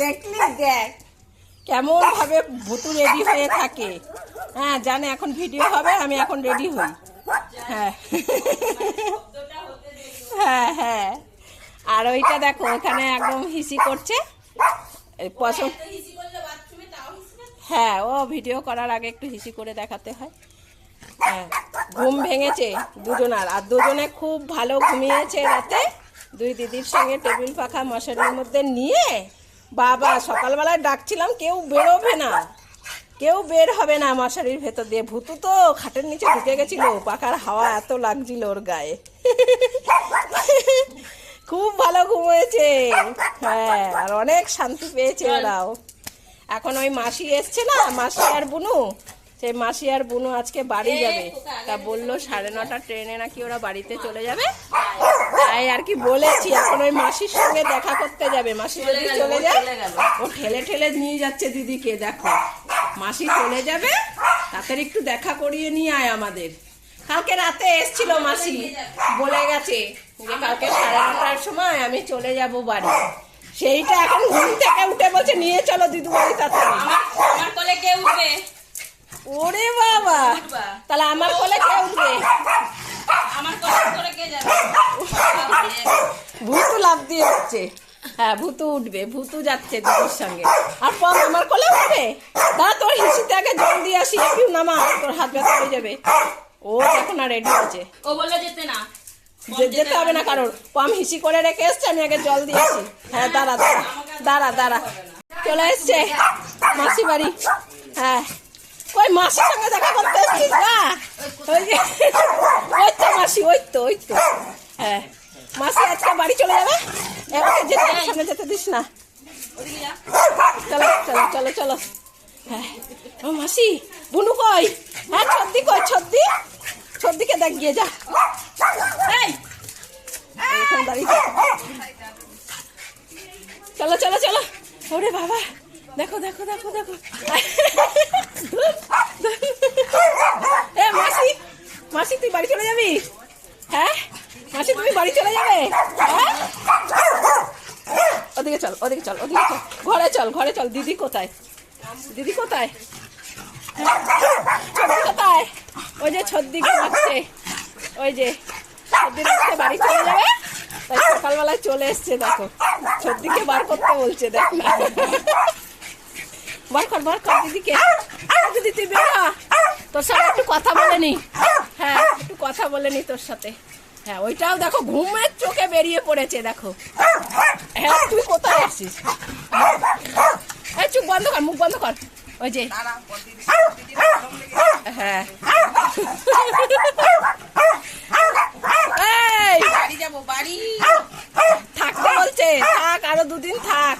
দেখলি দেখ কেমন ভাবে ভুতু রেডি হয়ে থাকে। হ্যাঁ জানে এখন ভিডিও হবে আমি এখন রেডি হই। হ্যাঁ। হ্যাঁ হ্যাঁ। আর ওইটা দেখো ওখানে একদম হিসি করছে। পছন্দ হ্যাঁ ও ভিডিও করার আগে একটু হিসি করে দেখাতে হয়। হ্যাঁ ঘুম ভেঙেছে দুজনার আর দুজনে খুব ভালো ঘুমিয়েছে রাতে। দুই দিদির সঙ্গে টেবিল পাখা মশারির মধ্যে নিয়ে বাবা সকালবেলায় ডাকছিলাম কেউ বেরোবে না। কেউ বের হবে না মশারির ভেতর দিয়ে। ভুতু তো খাটের নিচে ঢুকে গেছিল পাখার হাওয়া এত লাগছিল ওর গায়ে। খুব ভালো ঘুমিয়েছে। হ্যাঁ আর অনেক শান্তি পেয়েছে ওরাও। এখন ওই মাসি এসছে না মাসি আর বুনু? সেই মাসি আর বুনু আজকে বাড়ি যাবে। তা বলল সাড়ে নটা ট্রেনে নাকি ওরা বাড়িতে চলে যাবে। তাই আর কি বলেছি এখন ওই মাসির সঙ্গে দেখা করতে যাবে। মাসি যদি চলে যায় ও ঠেলে ঠেলে নিয়ে যাচ্ছে দিদিকে দেখো। মাসি চলে যাবে তাদের একটু দেখা করিয়ে নিয়ে আয় আমাদের। কালকে রাতে এসছিল মাসি বলে গেছে যে কালকে সাড়ে নটার সময় আমি চলে যাব বাড়ি। সেইটা এখন ঘুম থেকে উঠে বলছে নিয়ে চলো দিদু বাড়ি তাড়াতাড়ি। আমার কোলে কে উঠবে? ওরে বাবা! তাহলে আমার কোলে কে উঠবে? ভূতু লাভ দিয়ে উঠছে হ্যাঁ ভূতু উঠবে ভূতু যাচ্ছে দিদির সঙ্গে। আর পম আমার কোলে উঠবে? দাঁড়া তোর হিসিতে আগে জল দিয়ে আসি একটু নামা তোর হাত ব্যথা হয়ে যাবে। ও দেখো না রেডি আছে ও বলল যেতে না। যেতে হবে না কারোর। পাম হিসি করে রেখে এসছে আমি আগে জল দিয়েছি হ্যাঁ দাঁড়া দাঁড়া দাঁড়া দাঁড়া। চলে এসছে। মাসি বাড়ি। হ্যাঁ। ওই মাসির সঙ্গে দেখা করতে এসছিস? না ওই যে ওই তো মাসি ওই তো ওই তো। হ্যাঁ। মাসি আজকে বাড়ি চলে যাবে? এবার যেতে সামনে যেতে দিস না। চলো চলো চলো চলো। হ্যাঁ। ও মাসি বুনু কই? হ্যাঁ ছদ্দি কই ছদ্দি? ছদ্দিকে দেখ গিয়ে যা। চলো চলো চলো। ওরে বাবা। দেখো দেখো দেখো দেখো। এ, মাসি মাসি, তুই বাড়ি চলে যাবি? হ্যাঁ? মাসি, তুমি বাড়ি চলে যাবে? হ্যাঁ? ওদিকে চল ওদিকে চল ওদিকে চল। ঘরে চল ঘরে চল। দিদি কোথায়? দিদি কোথায়? কোথায়? ওই যে ছদ্দি ঘুমাচ্ছে ওই যে ছদ্দি বাড়ি চলে যাবে? তাই সকালবেলায় চলে এসছে, দেখো। ছদ্দিকে বার করতে বলছে, দেখ। না বার কর বার কর দিদিকে। দিদি তুই বের। তোর সাথে একটু কথা বলে নি। হ্যাঁ একটু কথা বলে নি তোর সাথে। হ্যাঁ ওইটাও দেখো ঘুমের চোখে বেরিয়ে পড়েছে দেখো। হ্যাঁ তুই কোথায় আসছিস? এই চুপ বন্ধ কর মুখ বন্ধ কর। ওই যে। হ্যাঁ। এই। বাড়ি যাব বাড়ি। থাকতে বলছে থাক আরও দুদিন থাক।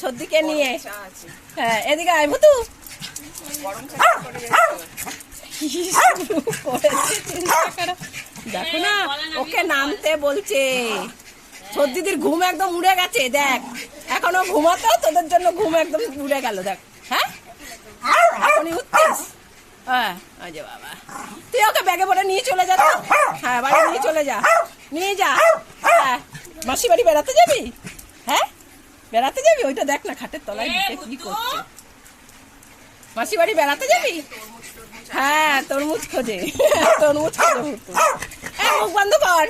ছদ্দিকে নিয়ে। হ্যাঁ এদিকে আয় করো। দেখো না ওকে নামতে বলছে। সর্দিদির ঘুম একদম উড়ে গেছে দেখ। এখনও ঘুমাতো তোদের জন্য ঘুম একদম উড়ে গেল দেখ। হ্যাঁ? এখনই উঠছিস হ্যাঁ ওই বাবা। তুই ওকে ব্যাগে ভরে নিয়ে চলে যা হ্যাঁ বাড়ি নিয়ে চলে যা। নিয়ে যা। হ্যাঁ মাসি বাড়ি বেড়াতে যাবি? হ্যাঁ? বেড়াতে যাবি? ওইটা দেখ না খাটের তলায় ঢুকে কি করছে। মাসি বাড়ি বেড়াতে যাবি? হ্যাঁ তরমুজ খোঁজে। তরমুজ খোঁজে এই মুখ বন্ধ কর।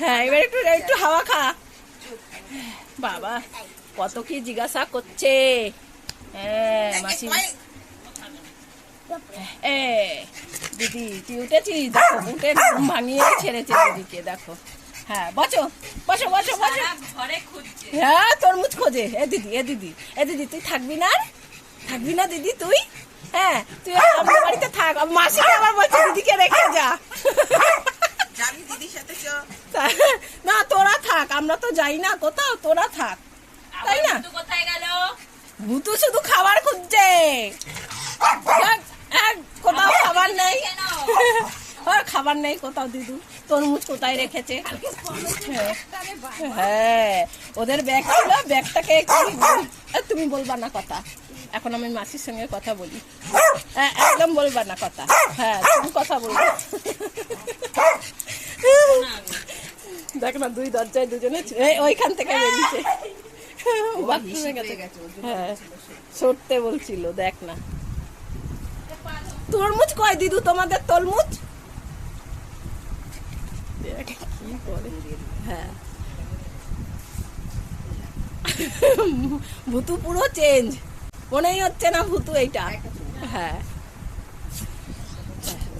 হ্যাঁ এবার একটু একটু হাওয়া খা। বাবা কত কি জিজ্ঞাসা করছে? হ্যাঁ মাসি এ দিদি তুই উঠেছিস? দেখো উঠে ঘুম ভাঙিয়ে ছেড়েছে দিদিকে দেখো। হ্যাঁ বসো বসো বসো হ্যাঁ তরমুজ খোঁজে। এ দিদি এ দিদি এ দিদি তুই থাকবি না থাকবি না দিদি তুই? হ্যাঁ তুই আমার বাড়িতে থাক। মাসিকে আবার বলছে দিদিকে রেখে যা। না তোরা থাক আমরা তো যাই না কোথাও তোরা থাক। তাই না? কোথায় গেল? ভূতু শুধু খাবার খুঁজছে। দেখ, কোথাও খাবার নেই? আর খাবার নেই কোথাও দিদু। তরমুজ কোথায় রেখেছে? হ্যাঁ। ওদের ব্যাগ ছিল ব্যাগটাকে তুমি বলবা না কথা। এখন আমি মাসির সঙ্গে কথা বলি। হ্যাঁ একদম বলবা না কথা। হ্যাঁ তুমি কথা বলবে। দেখ না, দুই দরজায় দুজনে ওইখান থেকে বেরিয়েছে। হ্যাঁ সরতে বলছিল, দেখ না। তরমুজ কয় দিদু তোমাদের তরমুজ? হ্যাঁ ভুতু পুরো চেঞ্জ মনেই হচ্ছে না ভুতু এইটা। হ্যাঁ।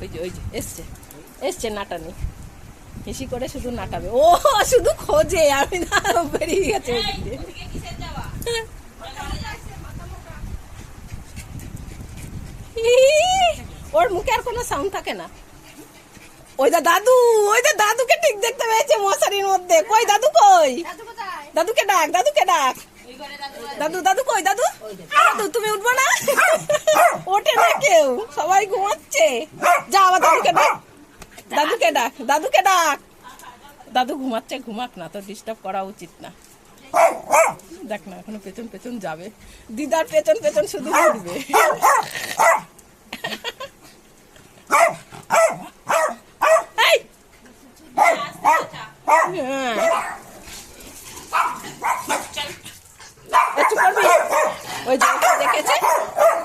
ওই যে ওই যে, এসছে। এসছে নাটানি। হিসি করে শুধু নাটাবে। ও, শুধু খোঁজে, আমি না বেরিয়ে গেছে ওর মুখে আর কোনো সাউন্ড থাকে না। ওই দা দাদু ওই দা দাদুকে ঠিক দেখতে পেয়েছে মশারির মধ্যে। কই দাদু কই? দাদুকে ডাক দাদুকে ডাক। দাদু দাদু দাদু কই দাদু? দাদু তুমি উঠবো না? ওঠে না কেউ। সবাই ঘুমাচ্ছে। যা আবার দাদুকে ডাক। দাদুকে ডাক দাদুকে ডাক। দাদু ঘুমাচ্ছে ঘুমাক না তো ডিস্টার্ব করা উচিত না। দেখ না এখনও পেছন পেছন যাবে। দিদার পেছন পেছন শুধু ঘুরবে এই! হ্যাঁ। এ চুপ করবি? ওই যে ওকে দেখেছে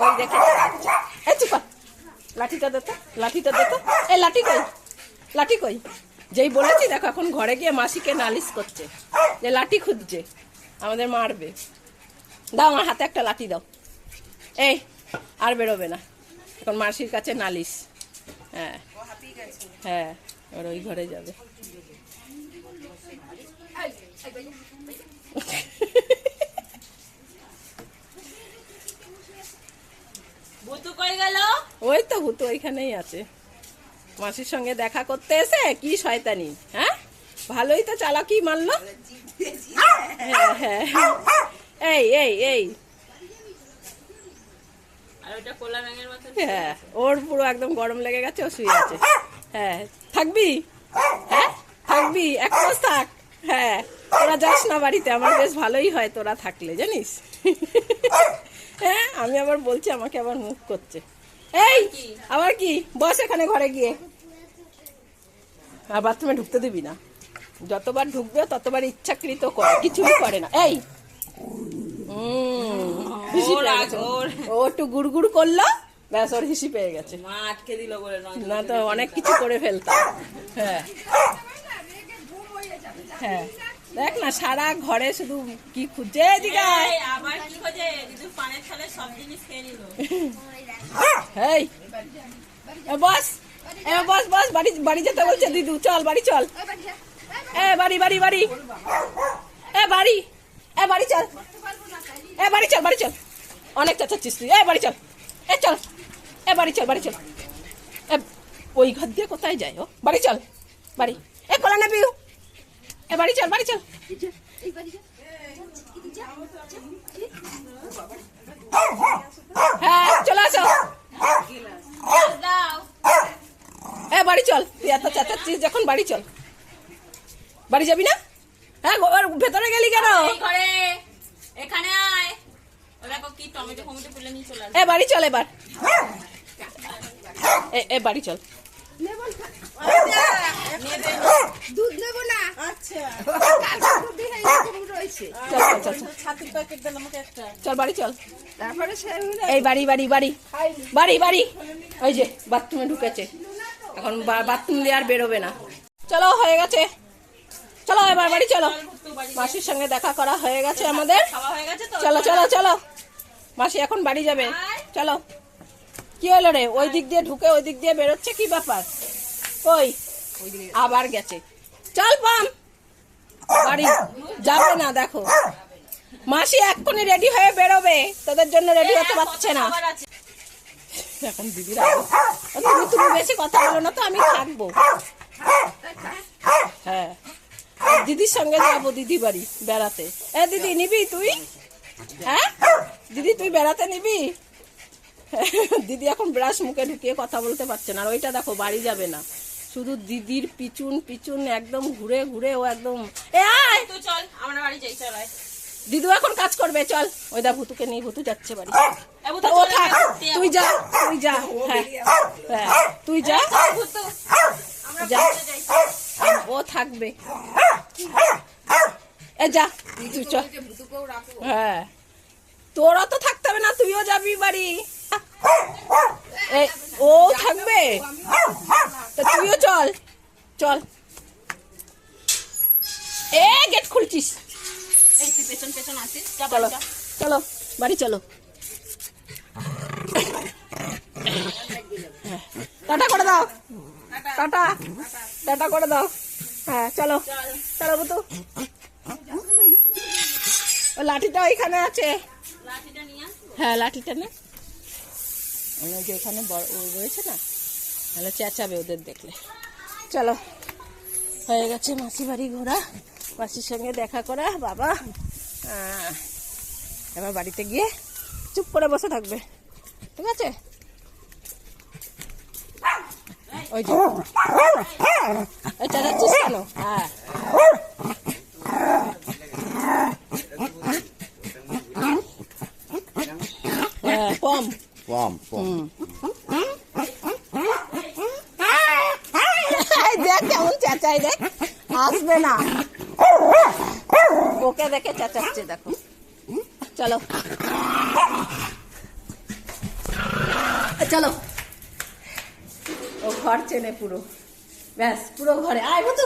ওই দেখেছে এই চুপ কর। লাঠিটা দে তো লাঠিটা এই লাঠি কই? লাঠি কই? যেই বলেছি, দেখো, এখন ঘরে গিয়ে মাসিকে নালিশ করছে। যে লাঠি খুঁজছে, আমাদের মারবে। দাও আমার হাতে একটা লাঠি দাও। এই, আর বেরোবে না। এখন মাসির কাছে নালিশ। হ্যাঁ। হ্যাঁ এবার ওই ঘরে যাবে ভুতু কই গেল ওই তো ভূত ওইখানেই আছে। মাসির সঙ্গে দেখা করতে এসে কি শয়তানি হ্যাঁ? ভালোই তো চালাকি মারলো। হ্যাঁ হ্যাঁ। এই এই এই। হ্যাঁ ওর পুরো একদম গরম লেগে গেছে ও শুয়ে আছে। হ্যাঁ থাকবি? হ্যাঁ থাকবি? এক মাস থাক। হ্যাঁ তোরা যাস না বাড়িতে আমার বেশ ভালোই হয় তোরা থাকলে জানিস? হ্যাঁ আমি আবার বলছি আমাকে আবার মুখ করছে। এই আবার কি? বস এখানে ঘরে গিয়ে। আর বাথরুমে ঢুকতে দিবি না। যতবার ঢুকবে ততবার ইচ্ছাকৃত করে। কিছুই করে না। এই। ও একটু গুড় গুড় করল ব্যাস ওর হিসি পেয়ে গেছে। মা আটকে দিল বলে না তো অনেক কিছু করে ফেলতাম। হ্যাঁ। হ্যাঁ। দেখ না সারা ঘরে শুধু কি আবার খোঁজে? দিদু পানের থালে সব জিনিস খেয়ে নিল। এই এ বস। এ বস বস বাড়ি বাড়ি যেতে বলছে দিদু। চল বাড়ি চল। এ বাড়ি বাড়ি বাড়ি। এ বাড়ি। এ বাড়ি চল। এ বাড়ি চল বাড়ি চল। অনেক চাচাচ্ছিস তুই। এ বাড়ি চল। এ চল। এ বাড়ি চল বাড়ি চল। এ ওই ঘর দিয়ে কোথায় যায় ও? বাড়ি চল। বাড়ি। এ কলা না পিউ বাড়ি চল বাড়ি চল। হ্যাঁ চলে আসো। এ বাড়ি চল। তুই এত চাচাচ্ছিস যখন বাড়ি চল। বাড়ি যাবি না? হ্যাঁ ভেতরে গেলি কেন? এখানে আয়। কি টমেটো ফমেটো তুলে নিয়ে চলে এ বাড়ি চল এবার। এ বাড়ি চল। চল, বাড়ি চল। এই বাড়ি বাড়ি বাড়ি। বাড়ি বাড়ি। ওই যে, বাথরুমে ঢুকেছে। এখন বাথরুম দিয়ে আর বেরোবে না। চলো, হয়ে গেছে। চলো, এবার বাড়ি চলো। মাসির সঙ্গে দেখা করা হয়ে গেছে আমাদের। চলো চলো চলো। মাসি এখন বাড়ি যাবে। চলো। কি হলো রে? ওই দিক দিয়ে ঢুকে, ওই দিক দিয়ে বেরোচ্ছে? কি ব্যাপার? আবার গেছে। চল পাম বাড়ি। যাবে না, দেখো। মাসি এক্ষুনি রেডি হয়ে বেরোবে। তোদের জন্য রেডি হতে পারছে না। এখন দিদির তুমি তুমি বেশি কথা বলো না তো, আমি থাকব। হ্যাঁ। দিদির সঙ্গে যাব দিদি বাড়ি বেড়াতে। এ, দিদি, নিবি তুই? হ্যাঁ? দিদি, তুই বেড়াতে নিবি? দিদি এখন ব্রাশ মুখে ঢুকিয়ে কথা বলতে পারছে না। আর ওইটা দেখো, বাড়ি যাবে না। শুধু দিদির পিছুন পিছুন একদম ঘুরে ঘুরে ও একদম এ চল আমরা বাড়ি যাই চল দিদু এখন কাজ করবে চল। ওই দা ভুতুকে নিয়ে ভুতু যাচ্ছে বাড়ি। ও থাক। তুই যা তুই যা হ্যাঁ হ্যাঁ তুই যা। যা। ও থাকবে। এ যা তুই চ ভুতুকেও রাখো হ্যাঁ। তোরা তো থাকতে হবে না তুইও যাবি বাড়ি। এই, ও থাকবে? তা তুইও চল। চল। এ গেট খুলছিস। এই পেছন পেছন আসিস চলো বাড়ি চলো বাড়ি চলো। টাটা করে দাও। টাটা। টাটা করে দাও। হ্যাঁ চলো। চলো বুতু ও লাঠিটা ওইখানে আছে। লাঠিটা নিয়ে আসব হ্যাঁ লাঠিটা নে। যে ও রয়েছে না? তাহলে চেঁচাবে ওদের দেখলে। চলো হয়ে গেছে মাসি বাড়ি ঘোরা। মাসির সঙ্গে দেখা করা বাবা এবার বাড়িতে গিয়ে চুপ করে বসে থাকবে। ঠিক আছে? ওই যে। ওই চেঁচাচ্ছিস কেন? হ্যাঁ। হ্যাঁ কম কম কম এই দেখ কেমন চেঁচাই দেখ। আসবে না। ওকে দেখে চেঁচাচ্ছে, দেখো। চলো। চলো। ও ঘর চেনে পুরো। ব্যাস, পুরো ঘরে। আয় বুতু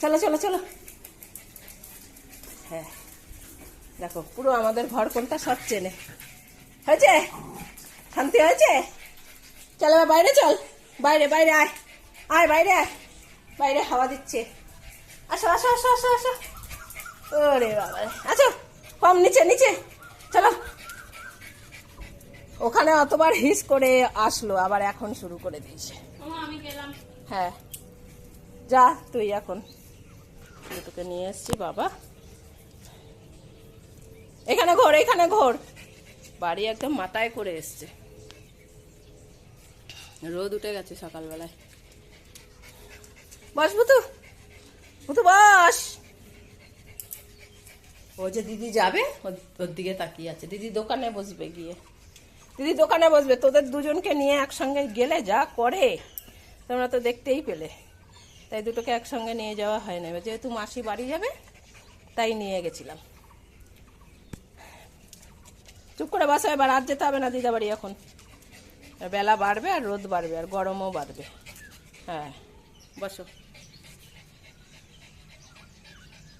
চলো চলো চলো। হ্যাঁ। দেখো, পুরো আমাদের ঘর কোনটা সব চেনে। হয়েছে? শান্তি হয়েছে? চলো বাইরে চল। বাইরে বাইরে আয়। আয় বাইরে আয়। বাইরে হাওয়া দিচ্ছে। আসো আসো আসো আসো আসো। ওরে বাবা। আছো কম নিচে নিচে। চলো। ওখানে অতবার হিস করে আসলো আবার এখন শুরু করে দিয়েছে। হ্যাঁ। যা তুই এখন। তোকে নিয়ে এসছি বাবা। এখানে ঘোর এখানে ঘোর। বাড়ি একদম মাথায় করে এসছে। রোদ উঠে গেছে সকালবেলায়। বস, বুতু। বুতু, বস। ও যে দিদি যাবে, ওর- দিকে তাকিয়ে আছে। দিদি দোকানে বসবে গিয়ে। দিদি দোকানে বসবে। তোদের দুজনকে নিয়ে একসঙ্গে গেলে যা করে, তোমরা তো দেখতেই পেলে। তাই দুটোকে একসঙ্গে নিয়ে যাওয়া হয় না। যেহেতু মাসি বাড়ি যাবে, তাই নিয়ে গেছিলাম। চুপ করে বাসা, এবার আর যেতে হবে না দিদা বাড়ি এখন বেলা বাড়বে আর রোদ বাড়বে আর গরমও বাড়বে। হ্যাঁ বসো।